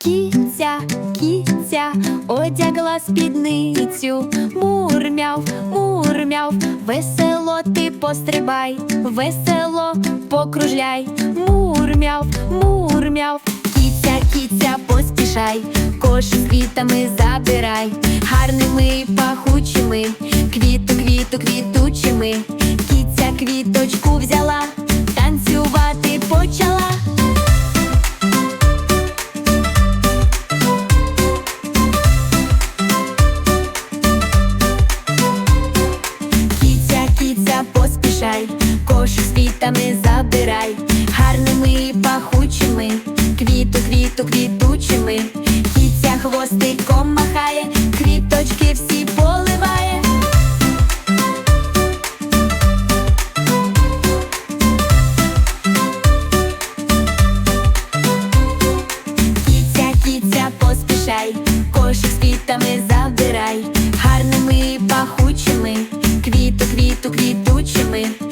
Кіця, кіця, одягла спідницю, мурмяв, мурмяв, весело ти пострибай, весело покружляй, мурмяв, мурмяв, кіця, кіця, поспішай, кош квітами забирай, гарними і пахучими, квіту, квіту, квітучими, кіця квіточку взяла, танцювати почала. Квітучими, кіця хвостиком махає, квіточки всі поливає. Кіця, кіця, поспішай, кошик з квітами забирай, гарними пахучими, квіту, квіту, квітучими.